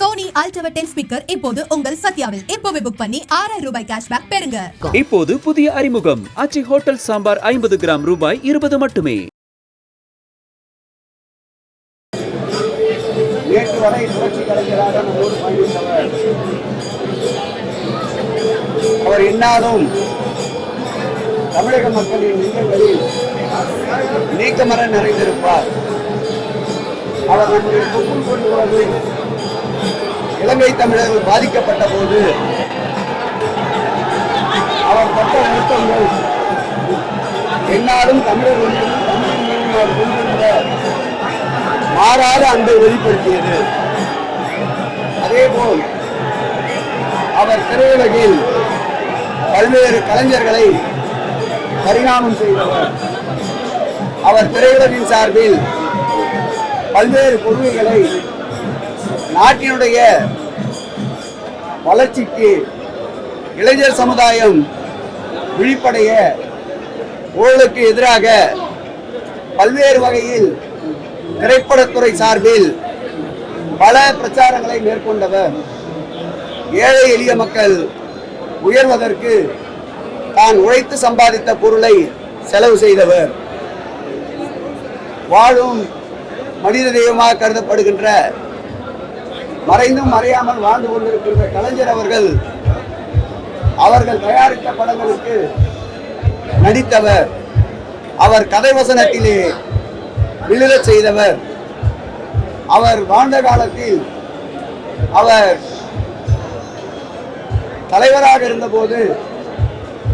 Sony ultra ten speaker இப்போது உங்கள் சத்யாவில். இப்போவே புக் பண்ணி ஆறாயிரம் ரூபாய் கேஷ்பேக் பெறுங்க. இப்போது புதிய அறிமுகம். அச்சி ஹோட்டல் சாம்பார் ஐம்பது கிராம் ரூபாய் இருபது மட்டுமே. நேற்று வரை புரட்சி கலைஞராக நம்மோடு பயணித்தவர் அவர் இன்னாலும் தமிழக மக்களின் நெஞ்சங்களில் நீக்கமர நிறைந்திருப்பார். அவர் நம்முடைய தொப்புள் கொண்டு இலங்கை தமிழர்கள் பாதிக்கப்பட்ட போது அவர் பட்ட வருத்தங்கள் என்னாலும் தமிழர் ஒன்றும் கொண்டிருந்த மாறாத அன்பை வெளிப்படுத்தியது. அதேபோல் அவர் திரையுலகில் பல்வேறு கலைஞர்களை பரிணாமம் செய்தவர். அவர் திரையுலகின் சார்பில் பல்வேறு கொள்கைகளை நாட்டினுடைய வளர்ச்சிக்கு இளைஞர் சமுதாயம் விழிப்படைய ஊழலுக்கு எதிராக பல்வேறு வகையில் திரைப்படத்துறை சார்பில் பல பிரச்சாரங்களை மேற்கொண்டவர். ஏழை எளிய மக்கள் உயர்வதற்கு தான் உழைத்து சம்பாதித்த பொருளை செலவு செய்தவர். வாழும் மனித தெய்வமாக கருதப்படுகின்ற மறைந்தும் மறையாமல் வாழ்ந்து கொண்டிருக்கின்ற கலைஞர் அவர்கள் அவர்கள் தயாரித்த படங்களுக்கு நடித்தவர் அவர் கதை வசனத்திலே விழுதச் செய்தவர் அவர் வாழ்ந்த காலத்தில் அவர் தலைவராக இருந்தபோது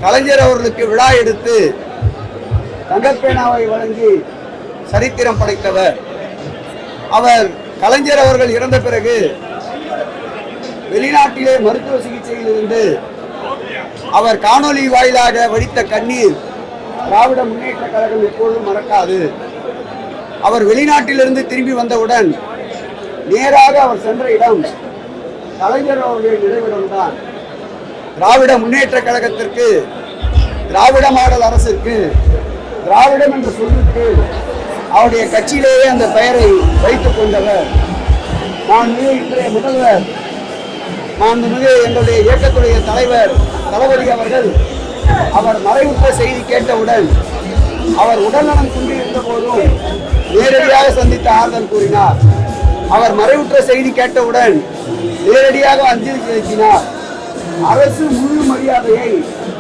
கலைஞர் அவர்களுக்கு விழா எடுத்து தங்கப்பேனாவை வழங்கி சரித்திரம் படைத்தவர். அவர் கலைஞர் அவர்கள் இறந்த பிறகு வெளிநாட்டிலே மருத்துவ சிகிச்சையில் இருந்து அவர் காணொலி வாயிலாக வடித்த கண்ணீர் திராவிட முன்னேற்ற கழகம் எப்பொழுதும் மறக்காது. அவர் வெளிநாட்டிலிருந்து திரும்பி வந்தவுடன் நேராக அவர் சென்ற இடம் கலைஞர் அவர்களின் நினைவிடம்தான் திராவிட முன்னேற்ற கழகத்திற்கு திராவிட மாடல் அரசிற்கு திராவிடம் என்ற சொல்லுக்கு அவருடைய கட்சியிலேயே அந்த பெயரை வைத்துக் கொண்டவர். நான் மிக இன்றைய முதல்வர். நான் மிக எங்களுடைய இயக்கத்துடைய தலைவர் தளபதி அவர்கள். அவர் மறைவுற்ற செய்தி கேட்டவுடன் அவர் உடல்நலம் குன்றியிருந்த போதும் நேரடியாக சந்தித்து ஆறுதல் கூறினார். அவர் மறைவுற்ற செய்தி கேட்டவுடன் நேரடியாக அஞ்சலி செலுத்தினார். அரசு முழு மரியாதையை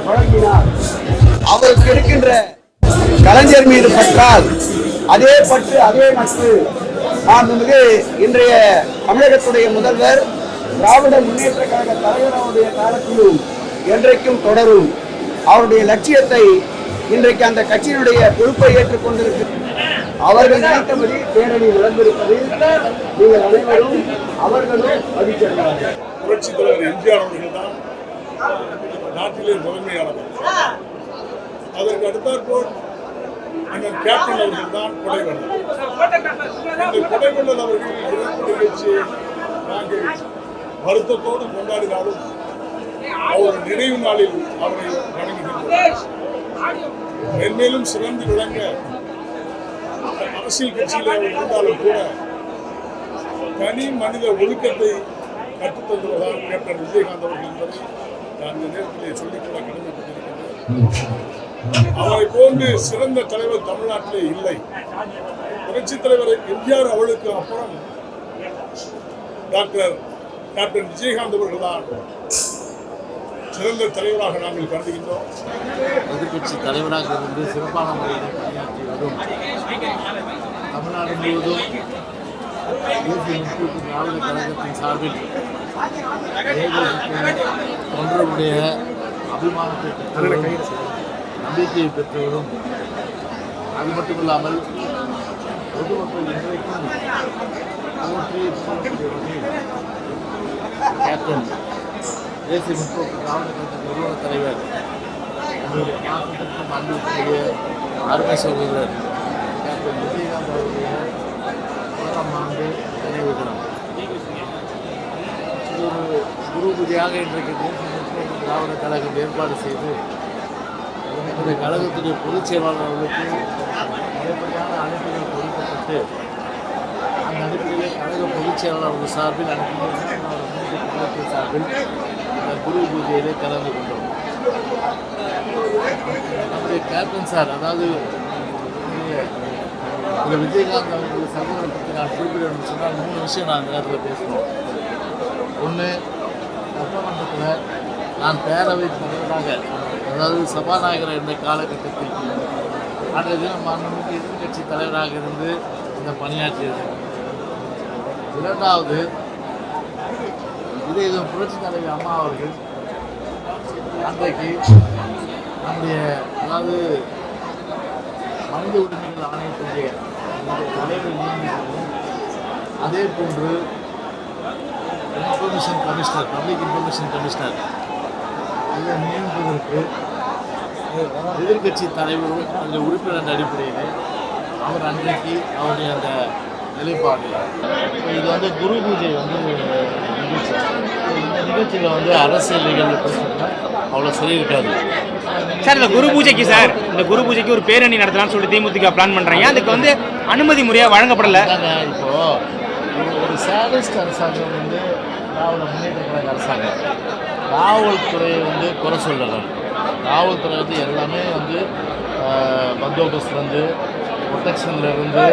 வழங்கினார். அவருக்கு இருக்கின்ற கலைஞர் மீது பற்றால் அதே பற்று அதே நட்பு மாண்புமிகு இன்றைய தமிழகத்துடைய முதல்வர் திராவிட முன்னேற்ற கழக தலைவர் அவருடைய காலத்திலும் என்றைக்கும் தொடரும். அவருடைய லட்சியத்தை இன்றைக்கு அந்த கட்சியினுடைய பொறுப்பை ஏற்றுக்கொண்டிருக்க அவர்கள் நினைத்தபடி பேரணி நடந்திருப்பதில் நீங்கள் அனைவரும் அவர்களும் மதிக்கிறார்கள் புரட்சி தலைவர் எம்ஜிஆர் அவர்கள் தான் நாட்டிலே முதன்மையானவர். அதற்கு அடுத்தாற்போல் அண்ணன் கேப்டன் அவர்கள் தான் கொடைவள்ளல் இந்த கொடைவள்ளல் அவர்கள் இறப்பு நிகழ்ச்சியை நாங்கள் வருத்தத்தோடு கொண்டாடினாலும் அவர் நினைவு நாளில் அவரை வணங்குகின்றோம். மென்மேலும் சிறந்து விளங்க அரசியல் கட்சியில் அவர் இருந்தாலும் கூட தனி மனித ஒழுக்கத்தை கற்றுத்தந்துவதால் கேப்டன் விஜயகாந்த் அவர்கள் என்பதை நான் இந்த நேரத்தில் சொல்லிக்கொள்ள கடமைப்பட்டிருக்கின்றேன் அவரை போன்று சிறந்த தலைவர் தமிழ்நாட்டிலே இல்லை. புரட்சித் தலைவர் எம்ஜிஆர் அவளுக்கு அப்புறம் டாக்டர் கேப்டன் விஜயகாந்த் அவர்கள் தான் சிறந்த தலைவராக நாங்கள் கருதுகின்றோம். எதிர்கட்சி தலைவராக இருந்து சிறப்பான முறையில் பணியாற்றி வரும் தமிழ்நாடு முழுவதும் திராவிட கழகத்தின் சார்பில் ஏழைகளுக்கு தொண்டர்களுடைய அபிமானத்தை பெற்றவரும் நம்பிக்கையை பெற்றவரும் அது மட்டும் இல்லாமல் பொதுமக்கள் இன்றைக்கும் கேப்டன் தேசிய முற்போக்கு திராவிட நிறுவன தலைவர் அன்புக்குரிய அருமை சகோதரர் கேப்டன் விஜயகாந்த் அவருடைய ஆறாம் ஆண்டு நினைவு தினம். இது ஒரு குரு பூஜையாக இன்றைக்கு தேசிய முற்போக்கு திராவிட கழகம் ஏற்பாடு செய்து இந்த கழகத்துடைய பொதுச் செயலாளர் அவர்களுக்கு முறைப்படியான அழைப்புகள் கொடுக்கப்பட்டு அந்த அடிப்படையில் கழக பொதுச் செயலாளர் சார்பில் அனைத்து சார்பில் இந்த குரு பூஜையிலே கலந்து கொண்டோம். நம்முடைய கேப்டன் சார் அதாவது இந்த- விஜயகாந்த் அவர்களுடைய சகோதரரை பற்றி நான் குறிப்பிடணும்னு சொன்னால் மூணு விஷயம் நான் இந்த நேரத்தில் பேசணும் ஒன்று சட்டமன்றத்தில் நான் பேரவை தலைவராக அதாவது சபாநாயகர் இருந்த காலகட்டத்தில் அன்றைய தினம் மாண்புமிகு எதிர்கட்சி தலைவராக இருந்து இந்த பணியாற்றியது. இரண்டாவது இதே இது புரட்சி தலைவி அம்மா அவர்கள் அன்றைக்கு நம்முடைய அதாவது மனித உரிமைகள் ஆணையத்துடைய தலைவர் அதே போன்று information commissioner public information commissioner இதை நியமிப்பதற்கு எதிர்க்கட்சி தலைவரும் அந்த உறுப்பினர் அடிப்படையில் அவர் அன்றைக்கு அவருடைய அந்த நிலைப்பாடு. இது வந்து குரு பூஜை வந்து நிகழ்ச்சி. இந்த நிகழ்ச்சியில் வந்து அரசியல் நிகழ்வு பேசுகிறதுனா அவ்வளோ சரி இருக்காது சார் இந்த குரு பூஜைக்கு சார் இந்த குரு பூஜைக்கு ஒரு பேரணி நடத்தலாம்னு சொல்லிட்டு திமுக பிளான் பண்றீங்க. அதுக்கு வந்து அனுமதி முறையா வழங்கப்படல. அதாங்க இப்போ ஒரு- சேடஸ்ட் அரசாங்கம் வந்து திராவிட முன்னேற்ற கழக அரசாங்கம். காவல்துறையை வந்து குறை சொல்லலாம் காவல்துறை வந்து எல்லாமே வந்து பந்தோபஸ்துலேருந்து ப்ரொடெக்ஷன்ல இருந்து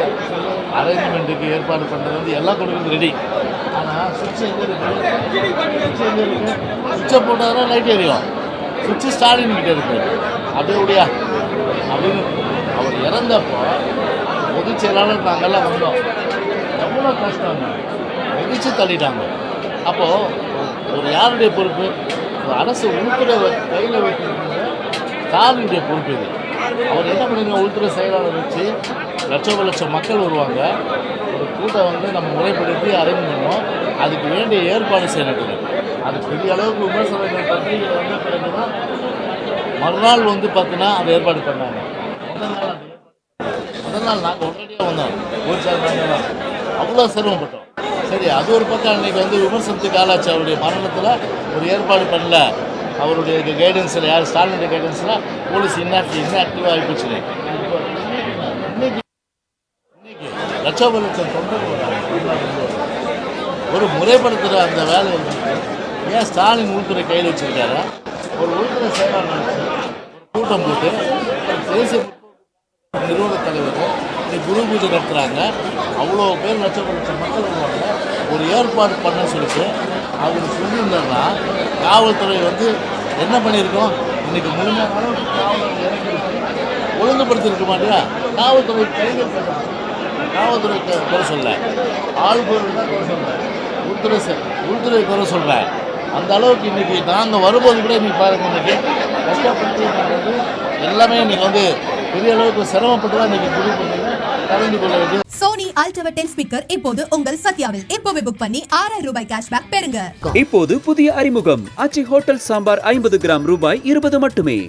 அரேஞ்ச்மெண்ட்டுக்கு ஏற்பாடு பண்ணுறது வந்து எல்லா கொடுக்குறது ரெடி ஆனால் சுவிட்ச் எங்கே இருக்குது சுவிட்ச் எங்கே இருக்கு? சுவிட்சை போட்டால் லைட் எரியும். சுவிட்சு ஸ்டாலின் கிட்டே இருக்குது அப்படியே? உடையா அப்படின்னு அவர் இறந்தப்போ பொதுச் செயலாளர் நாங்கள்லாம் வந்தோம். எவ்வளோ கஷ்டம்? மிதிச்சு தள்ளிட்டாங்க. அப்போது ஒரு யாருடைய பொறுப்பு? ஒரு அரசு உள்துறை கையில் வைக்கிறது ஸ்டாலினுடைய பொறுப்பு இது அவர் என்ன பண்ணுங்க உள்துறை செயலாளர் வச்சு லட்சம் லட்சம் மக்கள் வருவாங்க. ஒரு கூட்டம் வந்து நம்ம முறைப்படுத்தி அரேஞ்ச் பண்ணோம். அதுக்கு வேண்டிய ஏற்பாடு செய்யணும் அது பெரிய அளவுக்கு விமர்சனங்கள் பத்திரிகை வந்து பிறகுதான் மறுநாள் வந்து பார்த்தீங்கன்னா அதை ஏற்பாடு பண்ணாங்க. முதல் நாள் முதல் நாள் நாங்கள் உடனடியாக வந்தோம். ஒரு சார் நாங்கள் தான் அவ்வளோ சிரமப்பட்டோம். சரி அது ஒரு பக்கம் அன்னைக்கு வந்து விமர்சனத்துக்கு ஆளாச்சு. அவருடைய மரணத்தில் ஒரு ஏற்பாடு பண்ணல. அவருடைய கைடன்ஸில் யார் ஸ்டாலினுடைய கைடன்ஸில் போலீஸ் இன்னாக்டிவ் இன்னாக்டிவாக ஆகிப்போச்சு போச்சு இன்னைக்கு. இன்னைக்கு லட்சம் லட்சம் தொண்டர்கள் ஒரு முறைப்படுத்துகிற அந்த வேலை ஏன் ஸ்டாலின் உள்துறை கையில் வச்சுருக்காரு? ஒரு உள்துறை செயலாளர் கூட்டம் போட்டு தேசிய நிறுவன தலைவர் இன்னைக்கு குரு பூஜை நடத்துகிறாங்க அவ்வளோ பேர் லட்சம் லட்சம் மக்கள் வருவாங்க. ஒரு ஏற்பாடு பண்ண சொல்லிட்டு அவர் சொல்லியிருந்தாருன்னா காவல்துறை வந்து என்ன பண்ணியிருக்கோம்? இன்னைக்கு முழுமையான அளவுக்கு காவலர் ஒழுங்குபடுத்தியிருக்க மாட்டியா? காவல்துறை கைது காவல்துறை குறை சொல்ல. ஆள்பொருள் தான் குறை சொல்ல. உள்துறை செ- உள்துறை குறை சொல்கிறேன் அந்த அளவுக்கு இன்னைக்கு நாங்கள் வரும்போது கூட இன்னைக்கு பாருங்க இன்னைக்கு கஷ்டப்பட்டு நாங்கள் வந்து எல்லாமே இன்னைக்கு வந்து பெரிய அளவுக்கு சிரமப்பட்டு தான் இன்னைக்கு குரு பண்ணி கலந்து கொள்ள வேண்டிய சோனி டென் ஸ்பீக்கர் இப்போது உங்கள் சத்யாவில். இப்போவே புக் பண்ணி ஆறாயிரம் ரூபாய் கேஷ்பேக் பெறுங்க. இப்போது புதிய அறிமுகம். ஆச்சி ஹோட்டல் சாம்பார் ஐம்பது கிராம் ரூபாய் இருபது மட்டுமே.